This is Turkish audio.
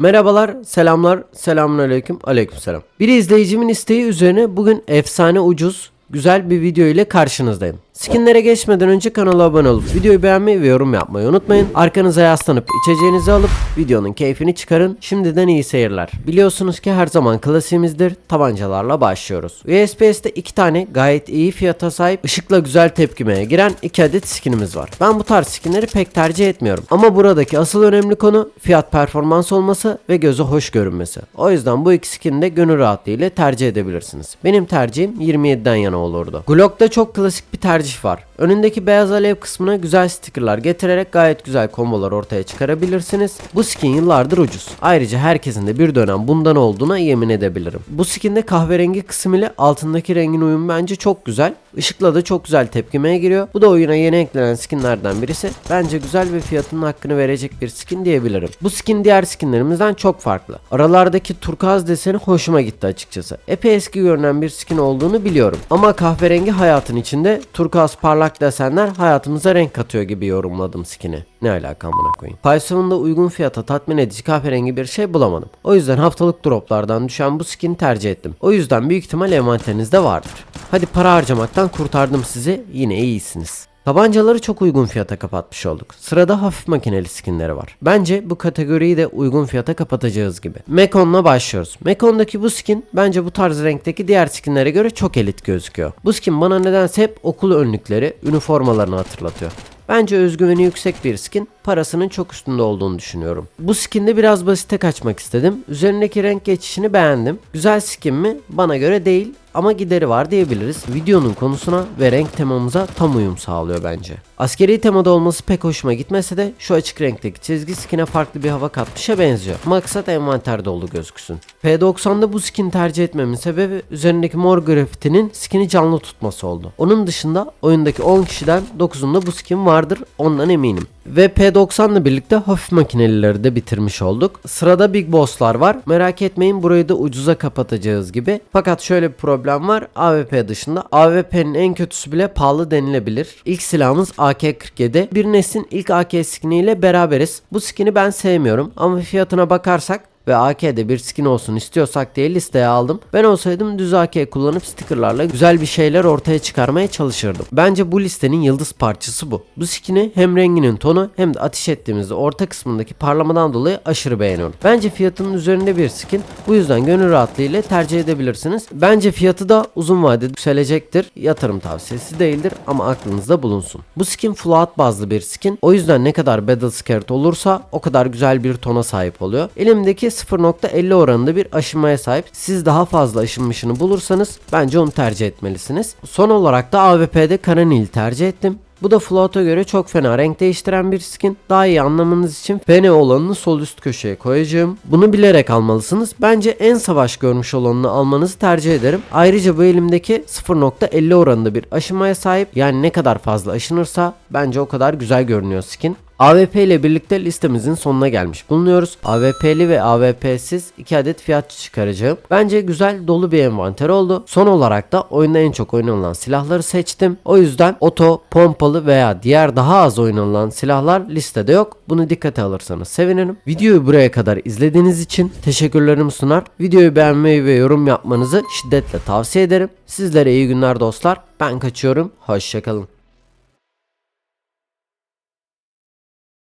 Merhabalar, selamlar, selamun aleyküm, aleyküm selam. Bir izleyicimin isteği üzerine bugün efsane ucuz, güzel bir video ile karşınızdayım. Skinlere geçmeden önce kanala abone olup videoyu beğenmeyi ve yorum yapmayı unutmayın. Arkanıza yaslanıp içeceğinizi alıp videonun keyfini çıkarın. Şimdiden iyi seyirler. Biliyorsunuz ki her zaman klasiğimizdir. Tabancalarla başlıyoruz. USPS'te iki tane gayet iyi fiyata sahip ışıkla güzel tepkimeye giren iki adet skinimiz var. Ben bu tarz skinleri pek tercih etmiyorum. Ama buradaki asıl önemli konu fiyat performans olması ve göze hoş görünmesi. O yüzden bu iki skini de gönül rahatlığıyla tercih edebilirsiniz. Benim tercihim 27'den yana olurdu. Glock'ta çok klasik bir tercih var. Önündeki beyaz alev kısmına güzel stickerlar getirerek gayet güzel kombolar ortaya çıkarabilirsiniz. Bu skin yıllardır ucuz. Ayrıca herkesin de bir dönem bundan olduğuna yemin edebilirim. Bu skinde kahverengi kısım ile altındaki rengin uyumu bence çok güzel. Işıkla da çok güzel tepkimeye giriyor. Bu da oyuna yeni eklenen skinlerden birisi. Bence güzel ve fiyatının hakkını verecek bir skin diyebilirim. Bu skin diğer skinlerimizden çok farklı. Aralardaki turkuaz deseni hoşuma gitti açıkçası. Epey eski görünen bir skin olduğunu biliyorum. Ama kahverengi hayatın içinde turkuaz parlak desenler hayatımıza renk katıyor gibi yorumladım skin'i. Ne alaka amına koyayım. Paysoon'da uygun fiyata tatmin edici kahverengi bir şey bulamadım. O yüzden haftalık droplardan düşen bu skin tercih ettim. O yüzden büyük ihtimal envanterinizde vardır. Hadi para harcamaktan kurtardım sizi. Yine iyisiniz. Tabancaları çok uygun fiyata kapatmış olduk. Sırada hafif makineli skinleri var. Bence bu kategoriyi de uygun fiyata kapatacağız gibi. Mekon'la başlıyoruz. Mekon'daki bu skin bence bu tarz renkteki diğer skinlere göre çok elit gözüküyor. Bu skin bana nedense hep okul önlükleri, üniformalarını hatırlatıyor. Bence özgüveni yüksek bir skin, parasının çok üstünde olduğunu düşünüyorum. Bu skinde biraz basite kaçmak istedim. Üzerindeki renk geçişini beğendim. Güzel skin mi? Bana göre değil ama gideri var diyebiliriz. Videonun konusuna ve renk temamıza tam uyum sağlıyor bence. Askeri temada olması pek hoşuma gitmese de şu açık renkteki çizgi skine farklı bir hava katmışa benziyor. Maksat envanter dolu gözüksün. P90'da bu skin tercih etmemin sebebi üzerindeki mor grafitinin skini canlı tutması oldu. Onun dışında oyundaki 10 kişiden 9'unda bu skin vardır ondan eminim. Ve P90 ile birlikte hafif makinelileri de bitirmiş olduk. Sırada Big Boss'lar var. Merak etmeyin burayı da ucuza kapatacağız gibi. Fakat şöyle bir problem var. AWP dışında AWP'nin en kötüsü bile pahalı denilebilir. İlk silahımız AK-47. Bir neslin ilk AK skiniyle beraberiz. Bu skini ben sevmiyorum ama fiyatına bakarsak ve AK'de bir skin olsun istiyorsak diye listeye aldım. Ben olsaydım düz AK kullanıp stickerlarla güzel bir şeyler ortaya çıkarmaya çalışırdım. Bence bu listenin yıldız parçası bu. Bu skini hem renginin tonu hem de ateş ettiğimizde orta kısmındaki parlamadan dolayı aşırı beğeniyorum. Bence fiyatının üzerinde bir skin. Bu yüzden gönül rahatlığıyla tercih edebilirsiniz. Bence fiyatı da uzun vadede yükselecektir. Yatırım tavsiyesi değildir ama aklınızda bulunsun. Bu skin out bazlı bir skin. O yüzden ne kadar battle scared olursa o kadar güzel bir tona sahip oluyor. Elimdeki 0.50 oranında bir aşınmaya sahip. Siz daha fazla aşınmışını bulursanız bence onu tercih etmelisiniz. Son olarak da AWP'de Karanil'i tercih ettim. Bu da Float'a göre çok fena renk değiştiren bir skin. Daha iyi anlamanız için FN olanını sol üst köşeye koyacağım. Bunu bilerek almalısınız. Bence en savaş görmüş olanını almanızı tercih ederim. Ayrıca bu elimdeki 0.50 oranında bir aşınmaya sahip. Yani ne kadar fazla aşınırsa bence o kadar güzel görünüyor skin. AWP ile birlikte listemizin sonuna gelmiş bulunuyoruz. AWP'li ve AWP'siz 2 adet fiyat çıkaracağım. Bence güzel dolu bir envanter oldu. Son olarak da oyunda en çok oynanılan silahları seçtim. O yüzden oto, pompalı veya diğer daha az oynanılan silahlar listede yok. Bunu dikkate alırsanız sevinirim. Videoyu buraya kadar izlediğiniz için teşekkürlerimi sunar. Videoyu beğenmeyi ve yorum yapmanızı şiddetle tavsiye ederim. Sizlere iyi günler dostlar. Ben kaçıyorum. Hoşçakalın.